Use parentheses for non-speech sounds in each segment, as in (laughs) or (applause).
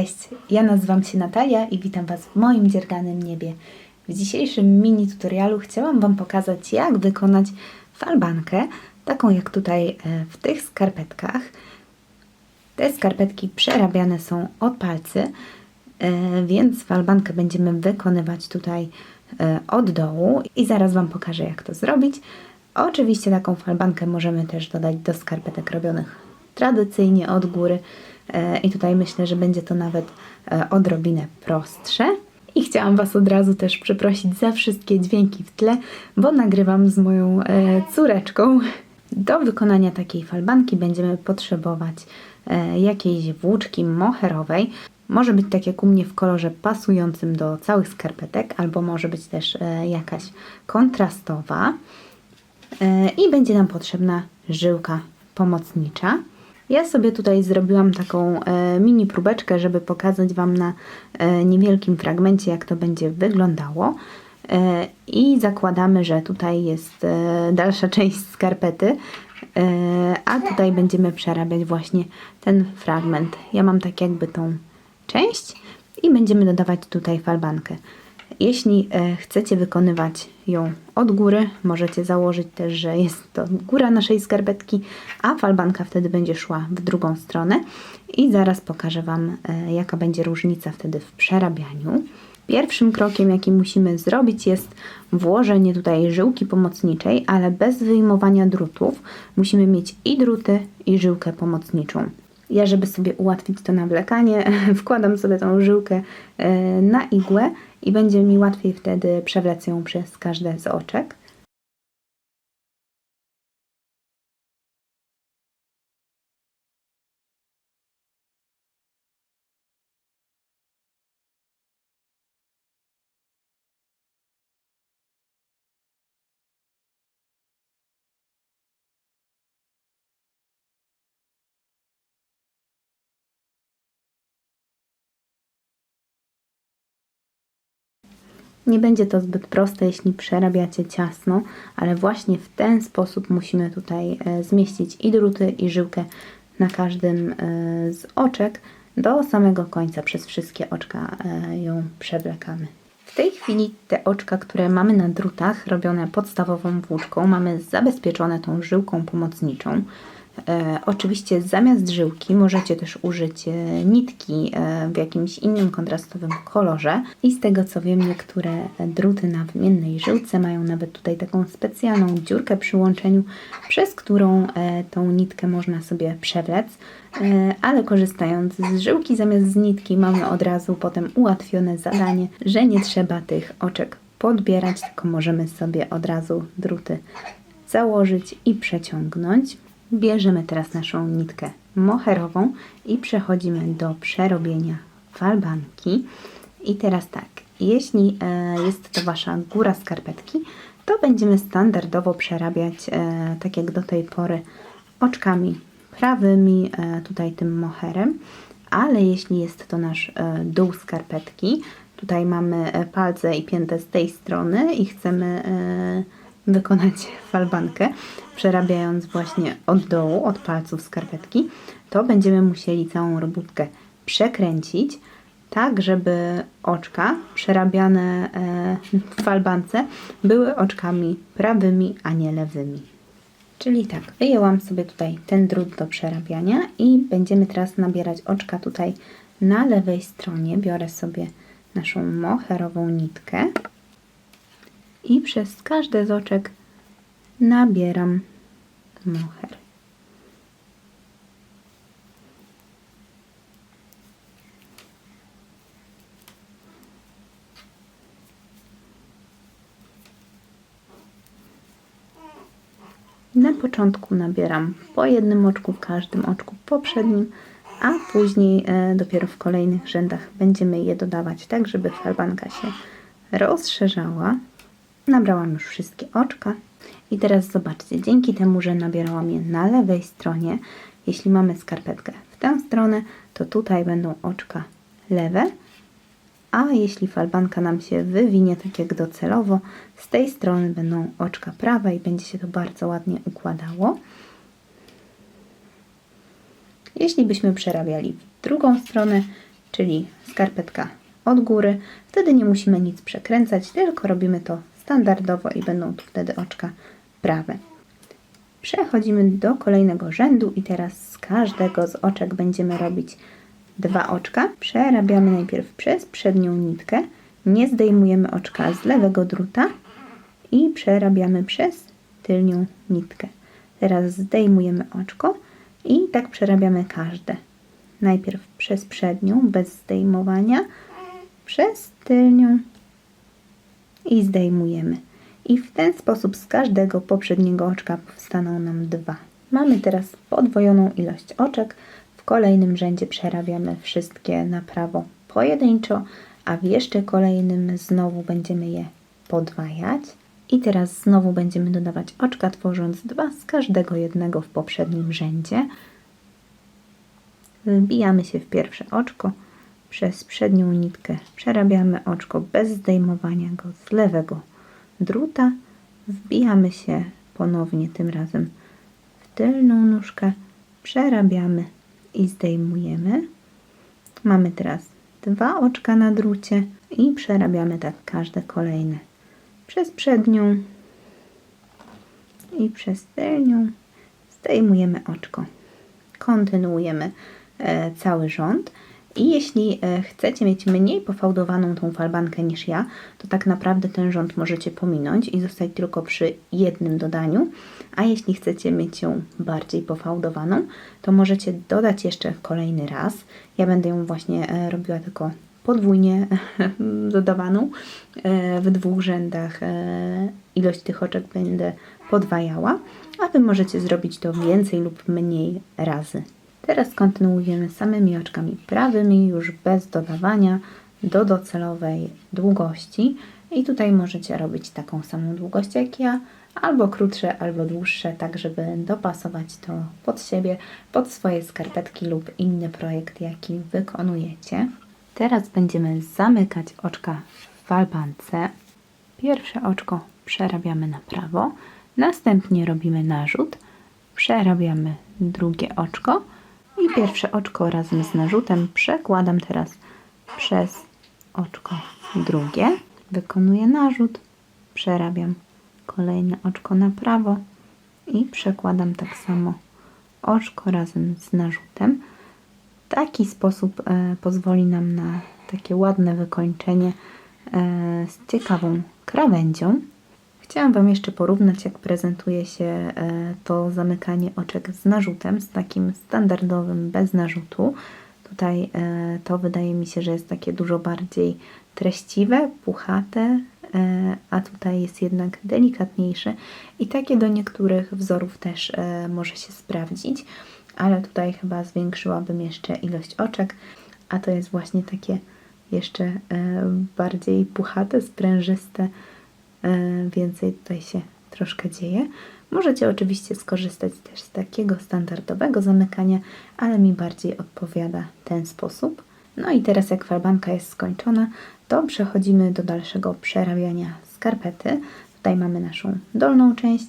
Cześć, ja nazywam się Natalia i witam Was w moim dzierganym niebie. W dzisiejszym mini tutorialu chciałam Wam pokazać, jak wykonać falbankę, taką jak tutaj e, w tych skarpetkach. Te skarpetki przerabiane są od palcy, e, więc falbankę będziemy wykonywać tutaj e, od dołu i zaraz Wam pokażę, jak to zrobić. Oczywiście taką falbankę możemy też dodać do skarpetek robionych tradycyjnie od góry i tutaj myślę, że będzie to nawet e, odrobinę prostsze. I chciałam Was od razu też przeprosić za wszystkie dźwięki w tle, bo nagrywam z moją e, córeczką. Do wykonania takiej falbanki będziemy potrzebować e, jakiejś włóczki moherowej. Może być tak jak u mnie w kolorze pasującym do całych skarpetek, albo może być też e, jakaś kontrastowa. E, I będzie nam potrzebna żyłka pomocnicza. Ja sobie tutaj zrobiłam taką e, mini próbeczkę, żeby pokazać Wam na e, niewielkim fragmencie, jak to będzie wyglądało. E, I zakładamy, że tutaj jest dalsza (laughs) część skarpety, a tutaj będziemy przerabiać właśnie ten fragment. Ja mam tak jakby tą część i będziemy dodawać tutaj falbankę. Jeśli e, chcecie wykonywać ją od góry, możecie założyć też, że jest to góra naszej skarpetki, a falbanka wtedy będzie szła w drugą stronę i zaraz pokażę Wam, e, jaka będzie różnica wtedy w przerabianiu. Pierwszym krokiem, jaki musimy zrobić, jest włożenie tutaj żyłki pomocniczej, ale bez wyjmowania drutów. Musimy mieć i druty, i żyłkę pomocniczą. Ja, żeby sobie ułatwić to nawlekanie, (laughs) wkładam sobie tą żyłkę e, na igłę i będzie mi łatwiej wtedy przewlec ją przez każde z oczek. Nie będzie to zbyt proste, jeśli przerabiacie ciasno, ale właśnie w ten sposób musimy tutaj e, zmieścić i druty, i żyłkę na każdym e, z oczek do samego końca. Przez wszystkie oczka e, ją przewlekamy. W tej chwili te oczka, które mamy na drutach, robione podstawową włóczką, mamy zabezpieczone tą żyłką pomocniczą. E, oczywiście zamiast żyłki możecie też użyć e, nitki e, w jakimś innym kontrastowym kolorze i z tego co wiem niektóre druty na wymiennej żyłce mają nawet tutaj taką specjalną dziurkę przy łączeniu, przez którą tą nitkę można sobie przewlec, ale korzystając z żyłki zamiast z nitki mamy od razu potem ułatwione zadanie, że nie trzeba tych oczek podbierać, tylko możemy sobie od razu druty założyć i przeciągnąć. Bierzemy teraz naszą nitkę moherową i przechodzimy do przerobienia falbanki. I teraz tak, jeśli e, jest to Wasza góra skarpetki, to będziemy standardowo przerabiać, e, tak jak do tej pory, oczkami prawymi, e, tutaj tym moherem, ale jeśli jest to nasz dół skarpetki, tutaj mamy palce i piętę z tej strony i chcemy wykonać falbankę, przerabiając właśnie od dołu, od palców skarpetki, to będziemy musieli całą robótkę przekręcić, tak żeby oczka przerabiane e, w falbance były oczkami prawymi, a nie lewymi. Czyli tak, wyjęłam sobie tutaj ten drut do przerabiania i będziemy teraz nabierać oczka tutaj na lewej stronie. Biorę sobie naszą moherową nitkę i przez każde z oczek nabieram moher. Na początku nabieram po jednym oczku w każdym oczku poprzednim, a później e, dopiero w kolejnych rzędach będziemy je dodawać tak, żeby falbanka się rozszerzała. Nabrałam już wszystkie oczka i teraz zobaczcie, dzięki temu, że nabierałam je na lewej stronie, jeśli mamy skarpetkę w tę stronę, to tutaj będą oczka lewe, a jeśli falbanka nam się wywinie tak jak docelowo, z tej strony będą oczka prawe i będzie się to bardzo ładnie układało. Jeśli byśmy przerabiali w drugą stronę, czyli skarpetka od góry. Wtedy nie musimy nic przekręcać, tylko robimy to standardowo i będą tu wtedy oczka prawe. Przechodzimy do kolejnego rzędu i teraz z każdego z oczek będziemy robić dwa oczka. Przerabiamy najpierw przez przednią nitkę, nie zdejmujemy oczka z lewego druta i przerabiamy przez tylnią nitkę. Teraz zdejmujemy oczko i tak przerabiamy każde. Najpierw przez przednią, bez zdejmowania, przez tylnią i zdejmujemy. I w ten sposób z każdego poprzedniego oczka powstaną nam dwa. Mamy teraz podwojoną ilość oczek. W kolejnym rzędzie przerabiamy wszystkie na prawo pojedynczo, a w jeszcze kolejnym znowu będziemy je podwajać. I teraz znowu będziemy dodawać oczka, tworząc dwa z każdego jednego w poprzednim rzędzie. Wbijamy się w pierwsze oczko, przez przednią nitkę przerabiamy oczko bez zdejmowania go z lewego druta, wbijamy się ponownie tym razem w tylną nóżkę, przerabiamy i zdejmujemy. Mamy teraz dwa oczka na drucie i przerabiamy tak każde kolejne przez przednią i przez tylnią zdejmujemy oczko. Kontynuujemy e, cały rząd. I jeśli e, chcecie mieć mniej pofałdowaną tą falbankę niż ja, to tak naprawdę ten rząd możecie pominąć i zostać tylko przy jednym dodaniu. A jeśli chcecie mieć ją bardziej pofałdowaną, to możecie dodać jeszcze kolejny raz. Ja będę ją właśnie e, robiła tylko podwójnie (laughs) dodawaną e, w dwóch rzędach. Ilość tych oczek będę podwajała, a Wy możecie zrobić to więcej lub mniej razy. Teraz kontynuujemy samymi oczkami prawymi, już bez dodawania do docelowej długości. I tutaj możecie robić taką samą długość jak ja, albo krótsze, albo dłuższe, tak żeby dopasować to pod siebie, pod swoje skarpetki lub inny projekt, jaki wykonujecie. Teraz będziemy zamykać oczka w falbance. Pierwsze oczko przerabiamy na prawo, następnie robimy narzut, przerabiamy drugie oczko, pierwsze oczko razem z narzutem przekładam teraz przez oczko drugie. Wykonuję narzut, przerabiam kolejne oczko na prawo i przekładam tak samo oczko razem z narzutem. Taki sposób e, pozwoli nam na takie ładne wykończenie e, z ciekawą krawędzią. Chciałam Wam jeszcze porównać, jak prezentuje się e, to zamykanie oczek z narzutem, z takim standardowym, bez narzutu. Tutaj e, to wydaje mi się, że jest takie dużo bardziej treściwe, puchate, e, a tutaj jest jednak delikatniejsze i takie do niektórych wzorów też może się sprawdzić, ale tutaj chyba zwiększyłabym jeszcze ilość oczek, a to jest właśnie takie jeszcze bardziej puchate, sprężyste, więcej tutaj się troszkę dzieje. Możecie oczywiście skorzystać też z takiego standardowego zamykania, ale mi bardziej odpowiada ten sposób. No i teraz jak farbanka jest skończona, to przechodzimy do dalszego przerabiania skarpety. Tutaj mamy naszą dolną część,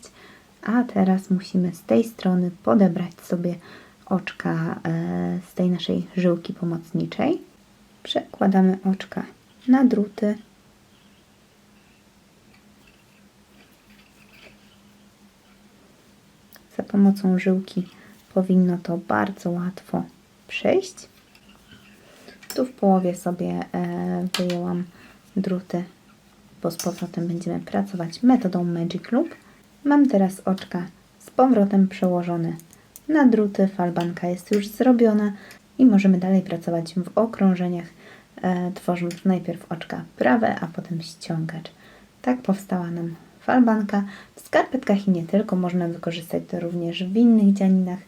a teraz musimy z tej strony podebrać sobie oczka e, z tej naszej żyłki pomocniczej. Przekładamy oczka na druty pomocą żyłki powinno to bardzo łatwo przejść. Tu w połowie sobie e, wyjęłam druty, bo z powrotem będziemy pracować metodą Magic Loop. Mam teraz oczka z powrotem przełożone na druty, falbanka jest już zrobiona i możemy dalej pracować w okrążeniach, e, tworząc najpierw oczka prawe, a potem ściągacz. Tak powstała nam falbanka. W skarpetkach i nie tylko, można wykorzystać to również w innych dzianinach.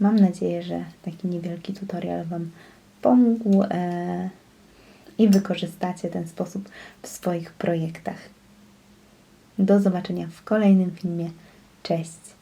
Mam nadzieję, że taki niewielki tutorial Wam pomógł e, i wykorzystacie ten sposób w swoich projektach. Do zobaczenia w kolejnym filmie. Cześć!